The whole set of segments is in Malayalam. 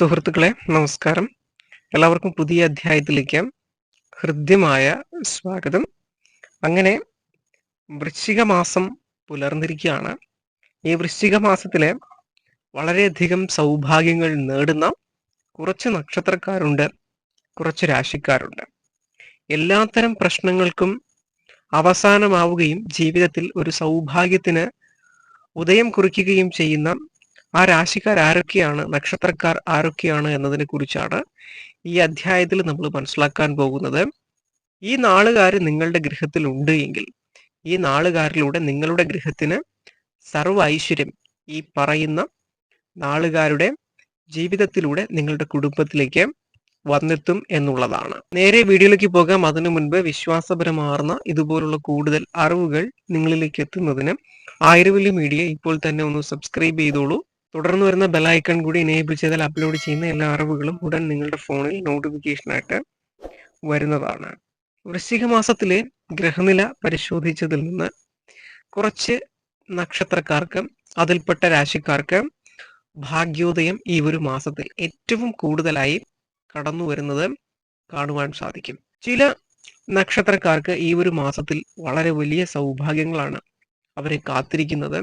സുഹൃത്തുക്കളെ നമസ്കാരം. എല്ലാവർക്കും പുതിയ അധ്യായത്തിലേക്ക് ഹൃദ്യമായ സ്വാഗതം. അങ്ങനെ വൃശ്ചിക മാസം പുലർന്നിരിക്കുകയാണ്. ഈ വൃശ്ചിക മാസത്തിലെ വളരെയധികം സൗഭാഗ്യങ്ങൾ നേടുന്ന കുറച്ച് നക്ഷത്രക്കാരുണ്ട് കുറച്ച് രാശിക്കാരുണ്ട്. എല്ലാത്തരം പ്രശ്നങ്ങൾക്കും അവസാനമാവുകയും ജീവിതത്തിൽ ഒരു സൗഭാഗ്യത്തിന് ഉദയം കുറിക്കുകയും ചെയ്യുന്ന ആ രാശിക്കാർ ആരൊക്കെയാണ് നക്ഷത്രക്കാർ ആരൊക്കെയാണ് എന്നതിനെ കുറിച്ചാണ് ഈ അധ്യായത്തിൽ നമ്മൾ മനസ്സിലാക്കാൻ പോകുന്നത്. ഈ നാളുകാർ നിങ്ങളുടെ ഗൃഹത്തിൽ ഉണ്ട് എങ്കിൽ ഈ നാളുകാരിലൂടെ നിങ്ങളുടെ ഗൃഹത്തിന് സർവ ഐശ്വര്യം ഈ പറയുന്ന നാളുകാരുടെ ജീവിതത്തിലൂടെ നിങ്ങളുടെ കുടുംബത്തിലേക്ക് വന്നെത്തും എന്നുള്ളതാണ്. നേരെ വീഡിയോയിലേക്ക് പോകാം. അതിനു മുൻപ് വിശ്വാസപരമാർന്ന ഇതുപോലുള്ള കൂടുതൽ അറിവുകൾ നിങ്ങളിലേക്ക് എത്തുന്നതിന് ആയുർവേലി മീഡിയ ഇപ്പോൾ തന്നെ ഒന്ന് സബ്സ്ക്രൈബ് ചെയ്തോളൂ. തുടർന്ന് വരുന്ന ബെലൈക്കൺ കൂടി എനേബിൾ ചെയ്താൽ അപ്ലോഡ് ചെയ്യുന്ന എല്ലാ അറിവുകളും ഉടൻ നിങ്ങളുടെ ഫോണിൽ നോട്ടിഫിക്കേഷനായിട്ട് വരുന്നതാണ്. വൃശ്ചിക മാസത്തിലെ ഗ്രഹനില പരിശോധിച്ചതിൽ നിന്ന് കുറച്ച് നക്ഷത്രക്കാർക്ക് അതിൽപ്പെട്ട രാശിക്കാർക്ക് ഭാഗ്യോദയം ഈ ഒരു മാസത്തിൽ ഏറ്റവും കൂടുതലായി കടന്നു വരുന്നത് കാണുവാൻ സാധിക്കും. ചില നക്ഷത്രക്കാർക്ക് ഈ ഒരു മാസത്തിൽ വളരെ വലിയ സൗഭാഗ്യങ്ങളാണ് അവരെ കാത്തിരിക്കുന്നത്.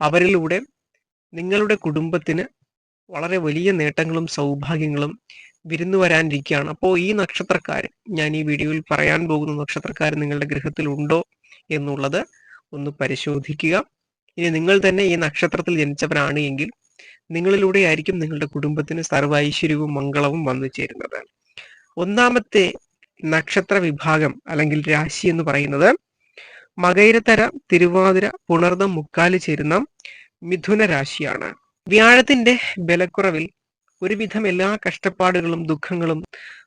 അവരിലൂടെ നിങ്ങളുടെ കുടുംബത്തിന് വളരെ വലിയ നേട്ടങ്ങളും സൗഭാഗ്യങ്ങളും വിരുന്നു വരാനിരിക്കുകയാണ്. അപ്പോൾ ഈ നക്ഷത്രക്കാർ ഞാൻ ഈ വീഡിയോയിൽ പറയാൻ പോകുന്ന നക്ഷത്രക്കാർ നിങ്ങളുടെ ഗൃഹത്തിൽ ഉണ്ടോ എന്നുള്ളത് ഒന്ന് പരിശോധിക്കുക. ഇനി നിങ്ങൾ തന്നെ ഈ നക്ഷത്രത്തിൽ ജനിച്ചവരാണ് എങ്കിൽ നിങ്ങളിലൂടെ ആയിരിക്കും നിങ്ങളുടെ കുടുംബത്തിന് സർവ ഐശ്വര്യവും മംഗളവും വന്നു ചേരുന്നത്. ഒന്നാമത്തെ നക്ഷത്ര വിഭാഗം അല്ലെങ്കിൽ രാശി എന്ന് പറയുന്നത് മകൈരത്തര തിരുവാതിര പുണർദം മുക്കാൽ ചേരുന്ന മിഥുന രാശിയാണ് വ്യാഴത്തിന്റെ ബലക്കുറവിൽ ഒരുവിധം എല്ലാ കഷ്ടപ്പാടുകളും ദുഃഖങ്ങളും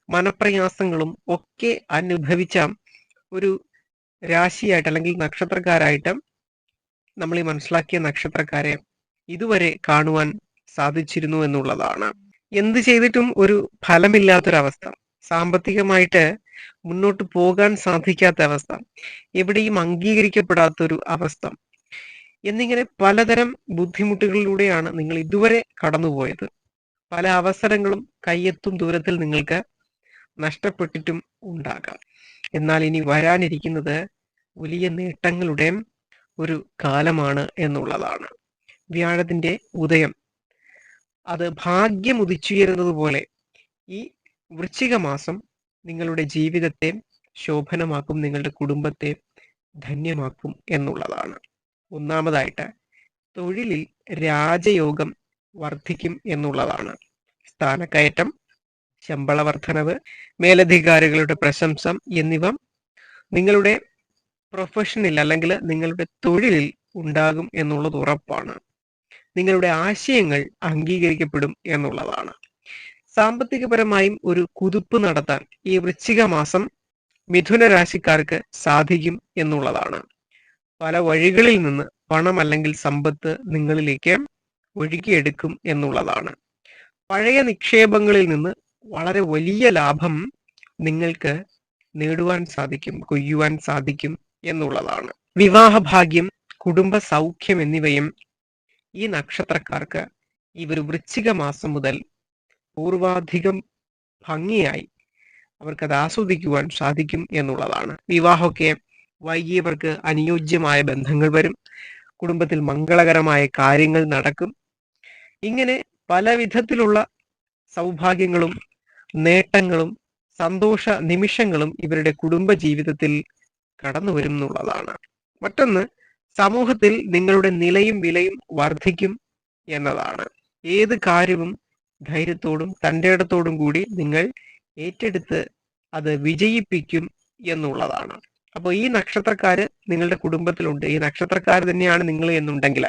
മനപ്രയാസങ്ങളും ഒക്കെ അനുഭവിച്ച ഒരു രാശിയായിട്ട് അല്ലെങ്കിൽ നക്ഷത്രക്കാരായിട്ട് നമ്മൾ ഈ മനസ്സിലാക്കിയ നക്ഷത്രക്കാരെ ഇതുവരെ കാണുവാൻ സാധിച്ചിരുന്നു എന്നുള്ളതാണ്. എന്ത് ചെയ്തിട്ടും ഒരു ഫലമില്ലാത്തൊരവസ്ഥ. സാമ്പത്തികമായിട്ട് മുന്നോട്ട് പോകാൻ സാധിക്കാത്ത അവസ്ഥ. എവിടെയും അംഗീകരിക്കപ്പെടാത്തൊരു അവസ്ഥ. എന്നിങ്ങനെ പലതരം ബുദ്ധിമുട്ടുകളിലൂടെയാണ് നിങ്ങൾ ഇതുവരെ കടന്നുപോയത്. പല അവസരങ്ങളും കയ്യെത്തും ദൂരത്തിൽ നിങ്ങൾക്ക് നഷ്ടപ്പെട്ടിട്ടും ഉണ്ടാകാം. എന്നാൽ ഇനി വരാനിരിക്കുന്നത് വലിയ നേട്ടങ്ങളുടെ ഒരു കാലമാണ് എന്നുള്ളതാണ്. വ്യാഴത്തിന്റെ ഉദയം. അത് ഭാഗ്യം ഉദിച്ചുയരുന്നത് പോലെ ഈ വൃശ്ചിക മാസം നിങ്ങളുടെ ജീവിതത്തെ ശോഭനമാക്കും നിങ്ങളുടെ കുടുംബത്തെ ധന്യമാക്കും എന്നുള്ളതാണ്. ഒന്നാമതായിട്ട് തൊഴിലിൽ രാജയോഗം വർദ്ധിക്കും എന്നുള്ളതാണ്. സ്ഥാനക്കയറ്റം ശമ്പള വർധനവ് മേലധികാരികളുടെ പ്രശംസം എന്നിവ നിങ്ങളുടെ പ്രൊഫഷനിൽ അല്ലെങ്കിൽ നിങ്ങളുടെ തൊഴിലിൽ ഉണ്ടാകും എന്നുള്ളത് ഉറപ്പാണ്. നിങ്ങളുടെ ആശയങ്ങൾ അംഗീകരിക്കപ്പെടും എന്നുള്ളതാണ്. സാമ്പത്തികപരമായും ഒരു കുതിപ്പ് നടത്താൻ ഈ വൃശ്ചിക മാസം മിഥുന രാശിക്കാർക്ക് സാധിക്കും എന്നുള്ളതാണ്. പല വഴികളിൽ നിന്ന് പണം അല്ലെങ്കിൽ സമ്പത്ത് നിങ്ങളിലേക്ക് ഒഴുകിയെടുക്കും എന്നുള്ളതാണ്. പഴയ നിക്ഷേപങ്ങളിൽ നിന്ന് വളരെ വലിയ ലാഭം നിങ്ങൾക്ക് നേടുവാൻ സാധിക്കും കൊയ്യുവാൻ സാധിക്കും എന്നുള്ളതാണ്. വിവാഹ ഭാഗ്യം കുടുംബ സൗഖ്യം എന്നിവയും ഈ നക്ഷത്രക്കാർക്ക് ഈ ഒരു വൃശ്ചിക മാസം മുതൽ പൂർവാധികം ഭംഗിയായി അവർക്കത് ആസ്വദിക്കുവാൻ സാധിക്കും എന്നുള്ളതാണ്. വിവാഹമൊക്കെ വൈകിയവർക്ക് അനുയോജ്യമായ ബന്ധങ്ങൾ വരും. കുടുംബത്തിൽ മംഗളകരമായ കാര്യങ്ങൾ നടക്കും. ഇങ്ങനെ പല വിധത്തിലുള്ള സൗഭാഗ്യങ്ങളും നേട്ടങ്ങളും സന്തോഷ നിമിഷങ്ങളും ഇവരുടെ കുടുംബ ജീവിതത്തിൽ കടന്നു വരും എന്നുള്ളതാണ് മറ്റൊന്ന് സമൂഹത്തിൽ നിങ്ങളുടെ നിലയും വിലയും വർദ്ധിക്കും എന്നതാണ്. ഏത് കാര്യവും ധൈര്യത്തോടും തന്റെ ഇടത്തോടും കൂടി നിങ്ങൾ ഏറ്റെടുത്ത് അത് വിജയിപ്പിക്കും എന്നുള്ളതാണ്. അപ്പോൾ ഈ നക്ഷത്രക്കാര് നിങ്ങളുടെ കുടുംബത്തിലുണ്ട്. ഈ നക്ഷത്രക്കാർ തന്നെയാണ് നിങ്ങൾ എന്നുണ്ടെങ്കിൽ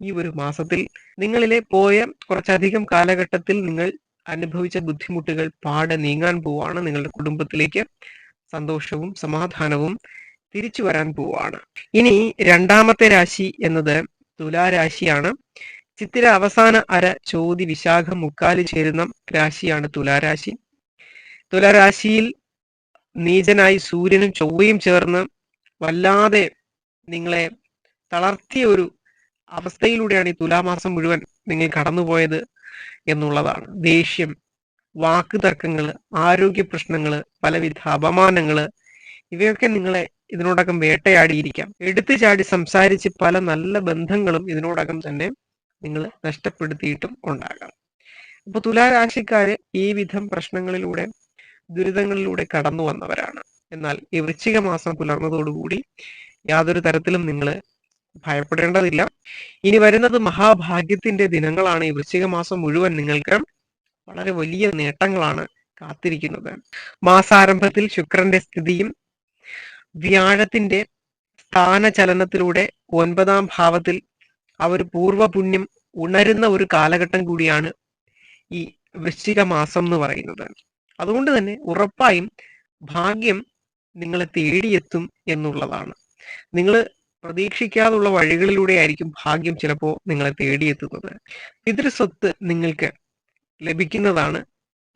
ഈ ഒരു മാസത്തിൽ നിങ്ങളിലെ പോയ കുറച്ചധികം കാലഘട്ടത്തിൽ നിങ്ങൾ അനുഭവിച്ച ബുദ്ധിമുട്ടുകൾ പാടെ നീങ്ങാൻ പോവാണ്. നിങ്ങളുടെ കുടുംബത്തിലേക്ക് സന്തോഷവും സമാധാനവും തിരിച്ചു വരാൻ പോവാണ്. ഇനി രണ്ടാമത്തെ രാശി എന്നത് തുലാരാശിയാണ് ചിത്തിര അവസാന അര ചോതി വിശാഖ മുക്കാലി ചേരുന്ന രാശിയാണ് തുലാരാശി തുലാരാശിയിൽ നീചനായി സൂര്യനും ചൊവ്വയും ചേർന്ന് വല്ലാതെ നിങ്ങളെ തളർത്തിയ ഒരു അവസ്ഥയിലൂടെയാണ് ഈ തുലാമാസം മുഴുവൻ നിങ്ങൾ കടന്നുപോയത് എന്നുള്ളതാണ്. ദേഷ്യം വാക്ക് തർക്കങ്ങൾ ആരോഗ്യ പ്രശ്നങ്ങൾ പലവിധ അപമാനങ്ങൾ ഇവയൊക്കെ നിങ്ങളെ ഇതിനോടകം വേട്ടയാടിയിരിക്കാം. എടുത്തു ചാടി സംസാരിച്ച് പല നല്ല ബന്ധങ്ങളും ഇതിനോടകം തന്നെ നിങ്ങൾ നഷ്ടപ്പെടുത്തിയിട്ടും ഉണ്ടാകാം. അപ്പൊ തുലാരാശിക്കാര് ഈ വിധം പ്രശ്നങ്ങളിലൂടെ ദുരിതങ്ങളിലൂടെ കടന്നു വന്നവരാണ്. എന്നാൽ ഈ വൃശ്ചിക മാസം പുലർന്നതോടുകൂടി യാതൊരു തരത്തിലും നിങ്ങൾ ഭയപ്പെടേണ്ടതില്ല. ഇനി വരുന്നത് മഹാഭാഗ്യത്തിന്റെ ദിനങ്ങളാണ്. ഈ വൃശ്ചിക മാസം മുഴുവൻ നിങ്ങൾക്ക് വളരെ വലിയ നേട്ടങ്ങളാണ് കാത്തിരിക്കുന്നത്. മാസാരംഭത്തിൽ ശുക്രന്റെ സ്ഥിതിയും വ്യാഴത്തിന്റെ സ്ഥാനചലനത്തിലൂടെ ഒൻപതാം ഭാവത്തിൽ ആ ഒരു പൂർവപുണ്യം ഉണരുന്ന ഒരു കാലഘട്ടം കൂടിയാണ് ഈ വൃശ്ചിക മാസം എന്ന് പറയുന്നത്. അതുകൊണ്ട് തന്നെ ഉറപ്പായും ഭാഗ്യം നിങ്ങളെ തേടിയെത്തും എന്നുള്ളതാണ്. നിങ്ങൾ പ്രതീക്ഷിക്കാതുള്ള വഴികളിലൂടെ ആയിരിക്കും ഭാഗ്യം ചിലപ്പോൾ നിങ്ങളെ തേടിയെത്തുന്നത്. പിതൃസ്വത്ത് നിങ്ങൾക്ക് ലഭിക്കുന്നതാണ്.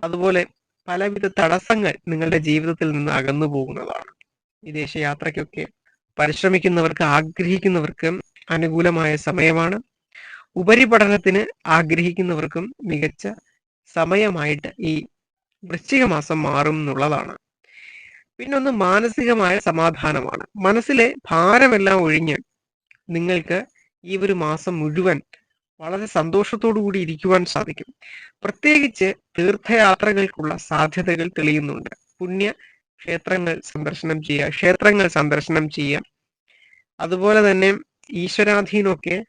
അതുപോലെ പലവിധ തടസ്സങ്ങൾ നിങ്ങളുടെ ജീവിതത്തിൽ നിന്ന് അകന്നു പോകുന്നതാണ്. വിദേശ യാത്രയ്ക്കൊക്കെ പരിശ്രമിക്കുന്നവർക്ക് ആഗ്രഹിക്കുന്നവർക്ക് അനുകൂലമായ സമയമാണ്. ഉപരിപഠനത്തിന് ആഗ്രഹിക്കുന്നവർക്കും മികച്ച സമയമായിട്ട് ഈ വൃശ്ചിക മാസം മാറും എന്നുള്ളതാണ്. പിന്നൊന്ന് മാനസികമായ സമാധാനമാണ്. മനസ്സിലെ ഭാരമെല്ലാം ഒഴിഞ്ഞ് നിങ്ങൾക്ക് ഈ ഒരു മാസം മുഴുവൻ വളരെ സന്തോഷത്തോടു കൂടി ഇരിക്കുവാൻ സാധിക്കും. പ്രത്യേകിച്ച് തീർത്ഥയാത്രകൾക്കുള്ള സാധ്യതകൾ തെളിയുന്നുണ്ട്. പുണ്യ ക്ഷേത്രങ്ങൾ സന്ദർശനം ചെയ്യുക ക്ഷേത്രങ്ങൾ സന്ദർശനം ചെയ്യുക. അതുപോലെ തന്നെ ഈശ്വരാധീനമൊക്കെ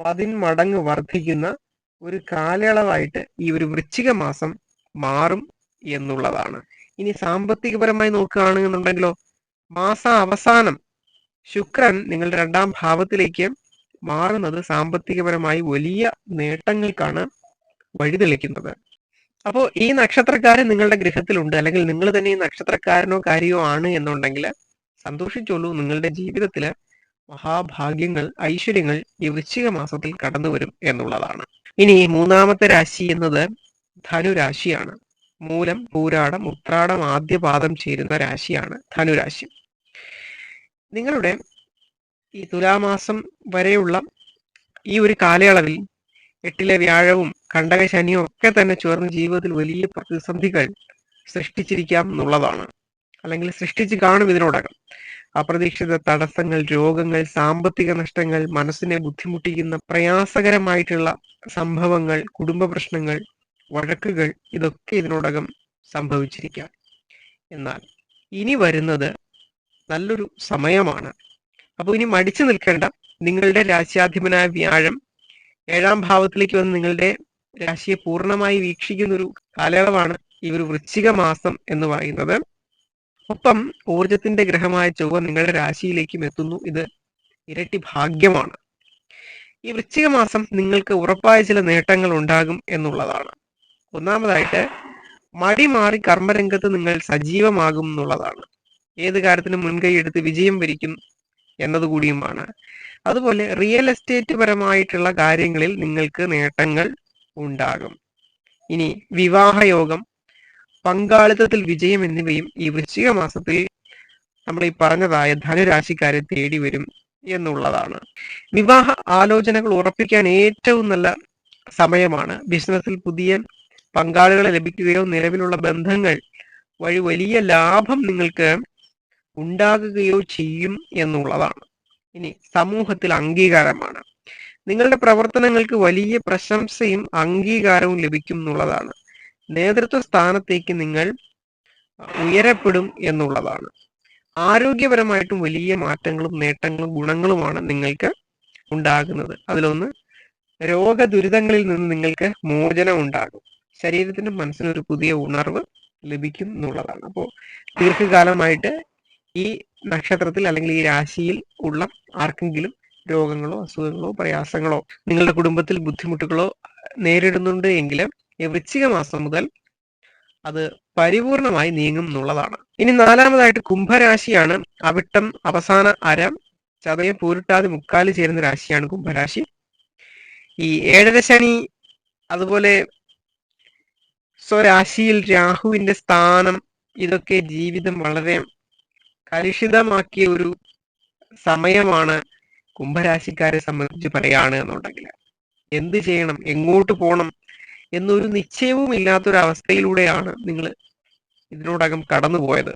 പതിന്മടങ്ങ് വർദ്ധിക്കുന്ന ഒരു കാലയളവായിട്ട് ഈ ഒരു വൃശ്ചിക മാസം മാറും എന്നുള്ളതാണ്. ഇനി സാമ്പത്തികപരമായി നോക്കുകയാണെന്നുണ്ടെങ്കിലോ മാസ അവസാനം ശുക്രൻ നിങ്ങളുടെ രണ്ടാം ഭാവത്തിലേക്ക് മാറുന്നത് സാമ്പത്തികപരമായി വലിയ നേട്ടങ്ങൾക്കാണ് വഴിതെളിക്കുന്നത്. അപ്പോൾ ഈ നക്ഷത്രക്കാരൻ നിങ്ങളുടെ ഗൃഹത്തിലുണ്ട്. അല്ലെങ്കിൽ നിങ്ങൾ തന്നെ ഈ നക്ഷത്രക്കാരനോ കാര്യോ ആണ് എന്നുണ്ടെങ്കിൽ സന്തോഷിച്ചോളൂ. നിങ്ങളുടെ ജീവിതത്തിൽ മഹാഭാഗ്യങ്ങൾ ഐശ്വര്യങ്ങൾ ഈ വൃശ്ചിക മാസത്തിൽ കടന്നു വരും എന്നുള്ളതാണ്. ഇനി മൂന്നാമത്തെ രാശി എന്നത് ധനുരാശിയാണ്. മൂലം പൂരാടം ഉത്രാടം ആദ്യപാദം ചേരുന്ന രാശിയാണ് ധനുരാശി. നിങ്ങളുടെ ഈ തുലാമാസം വരെയുള്ള ഈ ഒരു കാലയളവിൽ എട്ടിലെ വ്യാഴവും കണ്ടക ശനിയും ഒക്കെ തന്നെ ചേർന്ന് ജീവിതത്തിൽ വലിയ പ്രതിസന്ധികൾ സൃഷ്ടിച്ചിരിക്കാം എന്നുള്ളതാണ്. അല്ലെങ്കിൽ സൃഷ്ടിച്ച് കാണും ഇതിനോടകം. അപ്രതീക്ഷിത തടസ്സങ്ങൾ രോഗങ്ങൾ സാമ്പത്തിക നഷ്ടങ്ങൾ മനസ്സിനെ ബുദ്ധിമുട്ടിക്കുന്ന പ്രയാസകരമായിട്ടുള്ള സംഭവങ്ങൾ കുടുംബ പ്രശ്നങ്ങൾ വഴക്കുകൾ ഇതൊക്കെ ഇതിനോടകം സംഭവിച്ചിരിക്കാം. എന്നാൽ ഇനി വരുന്നത് നല്ലൊരു സമയമാണ്. അപ്പോൾ ഇനി മടിച്ചു നിൽക്കേണ്ട നിങ്ങളുടെ രാശ്യാധിപനായ വ്യാഴം ഏഴാം ഭാവത്തിലേക്ക് വന്ന് നിങ്ങളുടെ രാശിയെ പൂർണമായി വീക്ഷിക്കുന്ന ഒരു കാലയളവാണ് ഈ ഒരു വൃശ്ചിക മാസം എന്ന് പറയുന്നത്. ഒപ്പം ഊർജത്തിന്റെ ഗ്രഹമായ ചൊവ്വ നിങ്ങളുടെ രാശിയിലേക്കും എത്തുന്നു. ഇത് ഇരട്ടി ഭാഗ്യമാണ്. ഈ വൃശ്ചിക മാസം നിങ്ങൾക്ക് ഉറപ്പായ ചില നേട്ടങ്ങൾ ഉണ്ടാകും എന്നുള്ളതാണ്. ഒന്നാമതായിട്ട് മടി മാറി കർമ്മരംഗത്ത് നിങ്ങൾ സജീവമാകും എന്നുള്ളതാണ്. ഏത് കാര്യത്തിനും മുൻകൈ എടുത്ത് വിജയം വരിക്കും എന്നതുകൂടിയുമാണ്. അതുപോലെ റിയൽ എസ്റ്റേറ്റ് പരമായിട്ടുള്ള കാര്യങ്ങളിൽ നിങ്ങൾക്ക് നേട്ടങ്ങൾ ഉണ്ടാകും. ഇനി വിവാഹയോഗം പങ്കാളിത്തത്തിൽ വിജയം എന്നിവയും ഈ വൃശ്ചിക മാസത്തിൽ നമ്മൾ ഈ പറഞ്ഞതായ ധനുരാശിക്കാരെ തേടി വരും എന്നുള്ളതാണ്. വിവാഹ ആലോചനകൾ ഉറപ്പിക്കാൻ ഏറ്റവും നല്ല സമയമാണ്. ബിസിനസ്സിൽ പുതിയ പങ്കാളികളെ ലഭിക്കുകയോ നിലവിലുള്ള ബന്ധങ്ങൾ വഴി വലിയ ലാഭം നിങ്ങൾക്ക് ഉണ്ടാകുകയോ ചെയ്യും എന്നുള്ളതാണ്. ഇനി സമൂഹത്തിൽ അംഗീകാരമാണ്. നിങ്ങളുടെ പ്രവർത്തനങ്ങൾക്ക് വലിയ പ്രശംസയും അംഗീകാരവും ലഭിക്കും എന്നുള്ളതാണ്. നേതൃത്വ സ്ഥാനത്തേക്ക് നിങ്ങൾ ഉയരപ്പെടും എന്നുള്ളതാണ്. ആരോഗ്യപരമായിട്ടും വലിയ മാറ്റങ്ങളും നേട്ടങ്ങളും ഗുണങ്ങളുമാണ് നിങ്ങൾക്ക് ഉണ്ടാകുന്നത്. അതിലൊന്ന് രോഗദുരിതങ്ങളിൽ നിന്ന് നിങ്ങൾക്ക് മോചനം ഉണ്ടാകും. ശരീരത്തിനും മനസ്സിനും ഒരു പുതിയ ഉണർവ് ലഭിക്കും എന്നുള്ളതാണ്. അപ്പോൾ ദീർഘകാലമായിട്ട് ഈ നക്ഷത്രത്തിൽ അല്ലെങ്കിൽ ഈ രാശിയിൽ ഉള്ള ആർക്കെങ്കിലും രോഗങ്ങളോ അസുഖങ്ങളോ പ്രയാസങ്ങളോ നിങ്ങളുടെ കുടുംബത്തിൽ ബുദ്ധിമുട്ടുകളോ നേരിടുന്നുണ്ട് എങ്കിലും വൃശ്ചിക മാസം മുതൽ അത് പരിപൂർണമായി നീങ്ങും എന്നുള്ളതാണ്. ഇനി നാലാമതായിട്ട് കുംഭരാശിയാണ്. അവിട്ടം അവസാന അര ചതയം പൂരിട്ടാതെ മുക്കാലി ചേരുന്ന രാശിയാണ് കുംഭരാശി. ഈ ഏഴര ശനി അതുപോലെ സ്വരാശിയിൽ രാഹുവിന്റെ സ്ഥാനം ഇതൊക്കെ ജീവിതം വളരെ കലുഷിതമാക്കിയ ഒരു സമയമാണ് കുംഭരാശിക്കാരെ സംബന്ധിച്ച് പറയുകയാണ് എന്നുണ്ടെങ്കിൽ. എന്ത് ചെയ്യണം? എങ്ങോട്ട് പോകണം? എന്നൊരു നിശ്ചയവും ഇല്ലാത്തൊരവസ്ഥയിലൂടെയാണ് നിങ്ങൾ ഇതിനോടകം കടന്നുപോയത്.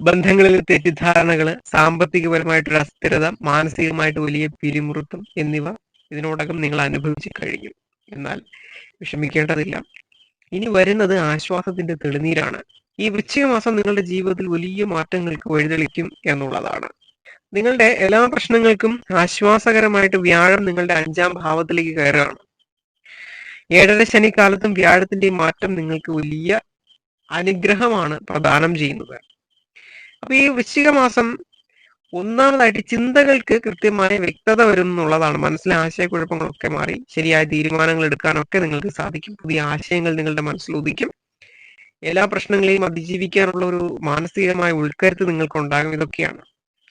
ബന്ധങ്ങളിൽ തെറ്റിദ്ധാരണകൾ സാമ്പത്തികപരമായിട്ടൊരു അസ്ഥിരത മാനസികമായിട്ട് വലിയ പിരിമുറുത്തം എന്നിവ ഇതിനോടകം നിങ്ങൾ അനുഭവിച്ചു കഴിഞ്ഞു. എന്നാൽ വിഷമിക്കേണ്ടതില്ല. ഇനി വരുന്നത് ആശ്വാസത്തിന്റെ തെളിനീരാണ്. ഈ വൃശ്ചികമാസം നിങ്ങളുടെ ജീവിതത്തിൽ വലിയ മാറ്റങ്ങൾക്ക് വഴിതെളിക്കും എന്നുള്ളതാണ്. നിങ്ങളുടെ എല്ലാ പ്രശ്നങ്ങൾക്കും ആശ്വാസകരമായിട്ട് വ്യാഴം നിങ്ങളുടെ അഞ്ചാം ഭാവത്തിലേക്ക് കയറുകയാണ്. ഏഴര ശനിക്കാലത്തും വ്യാഴത്തിന്റെ മാറ്റം നിങ്ങൾക്ക് വലിയ അനുഗ്രഹമാണ് പ്രദാനം ചെയ്യുന്നത്. അപ്പൊ ഈ വൃശ്ചിക മാസം ഒന്നാമതായിട്ട് ചിന്തകൾക്ക് കൃത്യമായ വ്യക്തത വരും എന്നുള്ളതാണ് മനസ്സിലെ ആശയക്കുഴപ്പങ്ങളൊക്കെ മാറി ശരിയായ തീരുമാനങ്ങൾ എടുക്കാനൊക്കെ നിങ്ങൾക്ക് സാധിക്കും. പുതിയ ആശയങ്ങൾ നിങ്ങളുടെ മനസ്സിൽ ഉദിക്കും. എല്ലാ പ്രശ്നങ്ങളെയും അതിജീവിക്കാനുള്ള ഒരു മാനസികമായ ഉൾക്കരുത്ത് നിങ്ങൾക്കുണ്ടാകും. ഇതൊക്കെയാണ്.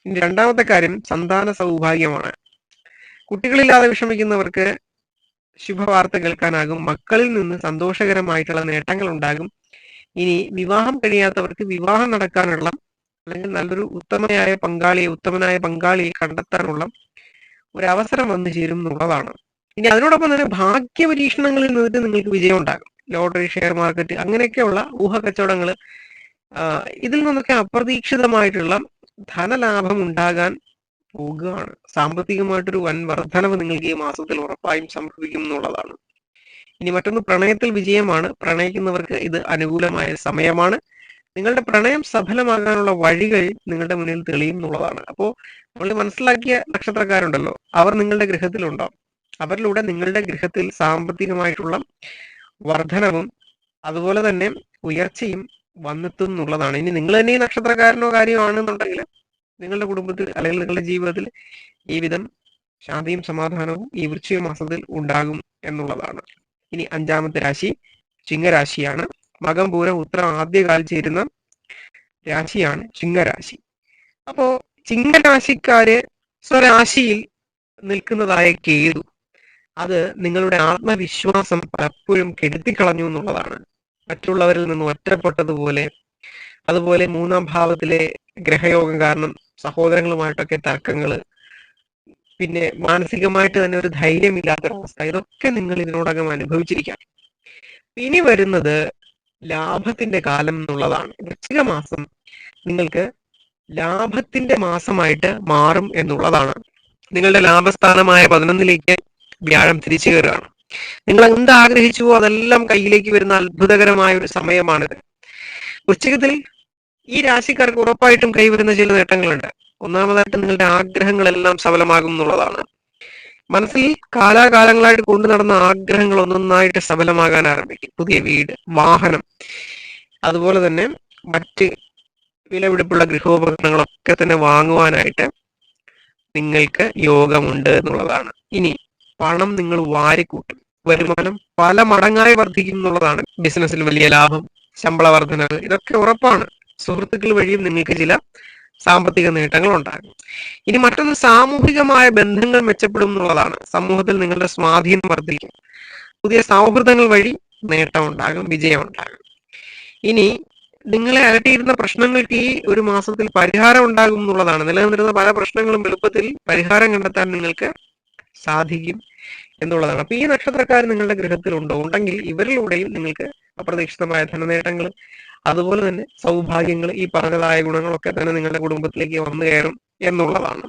ഇനി രണ്ടാമത്തെ കാര്യം സന്താന സൗഭാഗ്യമാണ്. കുട്ടികളില്ലാതെ വിഷമിക്കുന്നവർക്ക് ശുഭവാർത്ത കേൾക്കാനാകും. മക്കളിൽ നിന്ന് സന്തോഷകരമായിട്ടുള്ള നേട്ടങ്ങൾ ഉണ്ടാകും. ഇനി വിവാഹം കഴിയാത്തവർക്ക് വിവാഹം നടക്കാനുള്ള അല്ലെങ്കിൽ നല്ലൊരു ഉത്തമയായ പങ്കാളിയെ ഉത്തമനായ പങ്കാളിയെ കണ്ടെത്താനുള്ള ഒരു അവസരം വന്നു ചേരും എന്നുള്ളതാണ്. ഇനി അതിനോടൊപ്പം തന്നെ ഭാഗ്യ പരീക്ഷണങ്ങളിൽ നിന്നിട്ട് നിങ്ങൾക്ക് വിജയം ഉണ്ടാകും ലോട്ടറി ഷെയർ മാർക്കറ്റ് അങ്ങനെയൊക്കെയുള്ള ഊഹ കച്ചവടങ്ങൾ ഇതിൽ നിന്നൊക്കെ അപ്രതീക്ഷിതമായിട്ടുള്ള ധനലാഭം ഉണ്ടാകാൻ പോകുകയാണ്. സാമ്പത്തികമായിട്ടൊരു വൻ വർധനവ് നിങ്ങൾക്ക് ഈ മാസത്തിൽ ഉറപ്പായും സംഭവിക്കും എന്നുള്ളതാണ്. ഇനി മറ്റൊന്ന് പ്രണയത്തിൽ വിജയമാണ്. പ്രണയിക്കുന്നവർക്ക് ഇത് അനുകൂലമായ സമയമാണ്. നിങ്ങളുടെ പ്രണയം സഫലമാകാനുള്ള വഴികൾ നിങ്ങളുടെ മുന്നിൽ തെളിയും എന്നുള്ളതാണ്. അപ്പോൾ നമ്മൾ മനസ്സിലാക്കിയ നക്ഷത്രക്കാരുണ്ടല്ലോ അവർ നിങ്ങളുടെ ഗൃഹത്തിലുണ്ടാവും. അവരിലൂടെ നിങ്ങളുടെ ഗൃഹത്തിൽ സാമ്പത്തികമായിട്ടുള്ള വർധനവും അതുപോലെ തന്നെ ഉയർച്ചയും വന്നെത്തും എന്നുള്ളതാണ്. ഇനി നിങ്ങൾ തന്നെ ഈ നക്ഷത്രക്കാരനോ കാര്യമാണെന്നുണ്ടെങ്കിൽ നിങ്ങളുടെ കുടുംബത്തിൽ അല്ലെങ്കിൽ നിങ്ങളുടെ ജീവിതത്തിൽ ഈ വിധം ശാന്തിയും സമാധാനവും ഈ വൃശ്ചിക മാസത്തിൽ ഉണ്ടാകും എന്നുള്ളതാണ്. ഇനി അഞ്ചാമത്തെ രാശി ചിങ്ങരാശിയാണ്. മകം പൂരം ഉത്തരം ആദ്യകാൽ ചേരുന്ന രാശിയാണ് ചിങ്ങരാശി. അപ്പോ ചിങ്ങരാശിക്കാര് സ്വരാശിയിൽ നിൽക്കുന്നതായ കേതു അത് നിങ്ങളുടെ ആത്മവിശ്വാസം പലപ്പോഴും കെടുത്തിക്കളഞ്ഞു എന്നുള്ളതാണ്. മറ്റുള്ളവരിൽ നിന്ന് ഒറ്റപ്പെട്ടതുപോലെ അതുപോലെ മൂന്നാം ഭാവത്തിലെ ഗ്രഹയോഗം കാരണം സഹോദരങ്ങളുമായിട്ടൊക്കെ തർക്കങ്ങൾ പിന്നെ മാനസികമായിട്ട് തന്നെ ഒരു ധൈര്യമില്ലാത്തൊരവസ്ഥ ഇതൊക്കെ നിങ്ങൾ ഇതിനോടകം അനുഭവിച്ചിരിക്കാം ഇനി വരുന്നത് ലാഭത്തിന്റെ കാലം എന്നുള്ളതാണ്. വൃശ്ചിക മാസം നിങ്ങൾക്ക് ലാഭത്തിന്റെ മാസമായിട്ട് മാറും എന്നുള്ളതാണ്. നിങ്ങളുടെ ലാഭസ്ഥാനമായ പതിനൊന്നിലേക്ക് വ്യാഴം തിരിച്ചു കയറുകയാണ്. നിങ്ങൾ എന്ത് ആഗ്രഹിച്ചുവോ അതെല്ലാം കയ്യിലേക്ക് വരുന്ന അത്ഭുതകരമായ ഒരു സമയമാണിത്. വൃശ്ചികത്തിൽ ഈ രാശിക്കാർക്ക് ഉറപ്പായിട്ടും കൈവരുന്ന ചില നേട്ടങ്ങളുണ്ട്. ഒന്നാമതായിട്ട് നിങ്ങളുടെ ആഗ്രഹങ്ങളെല്ലാം സഫലമാകും എന്നുള്ളതാണ്. മനസ്സിൽ കാലാകാലങ്ങളായിട്ട് കൊണ്ടു നടന്ന ആഗ്രഹങ്ങൾ ഒന്നൊന്നായിട്ട് സഫലമാകാൻ ആരംഭിക്കും. പുതിയ വീട് വാഹനം. അതുപോലെ തന്നെ മറ്റ് വിലപിടിപ്പുള്ള ഗൃഹോപകരണങ്ങളൊക്കെ തന്നെ വാങ്ങുവാനായിട്ട് നിങ്ങൾക്ക് യോഗമുണ്ട് എന്നുള്ളതാണ്. ഇനി പണം നിങ്ങൾ വാരിക്കൂട്ടും. വരുമാനം പല മടങ്ങായി വർദ്ധിക്കും എന്നുള്ളതാണ് ബിസിനസ്സിൽ വലിയ ലാഭം ശമ്പള വർധനവ്. ഇതൊക്കെ ഉറപ്പാണ്. സുഹൃത്തുക്കൾ വഴിയും നിങ്ങൾക്ക് ചില സാമ്പത്തിക നേട്ടങ്ങൾ ഉണ്ടാകും ഇനി മറ്റൊന്ന് സാമൂഹികമായ ബന്ധങ്ങൾ മെച്ചപ്പെടും എന്നുള്ളതാണ്. സമൂഹത്തിൽ നിങ്ങളുടെ സ്വാധീനം വർദ്ധിക്കും. പുതിയ സൗഹൃദങ്ങൾ വഴി നേട്ടം ഉണ്ടാകും വിജയം ഉണ്ടാകും ഇനി നിങ്ങളെ അലട്ടിയിരുന്ന പ്രശ്നങ്ങൾക്ക് ഈ ഒരു മാസത്തിൽ പരിഹാരം ഉണ്ടാകും എന്നുള്ളതാണ്. നിലനിന്നിരുന്ന പല പ്രശ്നങ്ങളും എളുപ്പത്തിൽ പരിഹാരം കണ്ടെത്താൻ നിങ്ങൾക്ക് സാധിക്കും എന്നുള്ളതാണ്. അപ്പൊ ഈ നക്ഷത്രക്കാർ നിങ്ങളുടെ ഗൃഹത്തിലുണ്ടോ? ഉണ്ടെങ്കിൽ ഇവരിലൂടെയും നിങ്ങൾക്ക് അപ്രതീക്ഷിതമായ ധനനേട്ടങ്ങൾ അതുപോലെ തന്നെ സൗഭാഗ്യങ്ങൾ ഈ പറഞ്ഞതായ ഗുണങ്ങളൊക്കെ തന്നെ നിങ്ങളുടെ കുടുംബത്തിലേക്ക് വന്നു കയറും എന്നുള്ളതാണ്.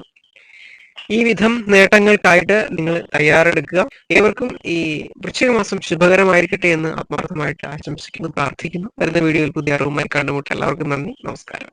ഈ വിധം നേട്ടങ്ങൾക്കായിട്ട് നിങ്ങൾ തയ്യാറെടുക്കുക. ഏവർക്കും ഈ വൃശ്ചികമാസം ശുഭകരമായിരിക്കട്ടെ എന്ന് ആത്മാർത്ഥമായിട്ട് ആശംസിക്കുന്നു പ്രാർത്ഥിക്കുന്നു. വരുന്ന വീഡിയോയിൽ പുതിയ അറിവുമായി കണ്ടുമുട്ട എല്ലാവർക്കും നന്ദി. നമസ്കാരം.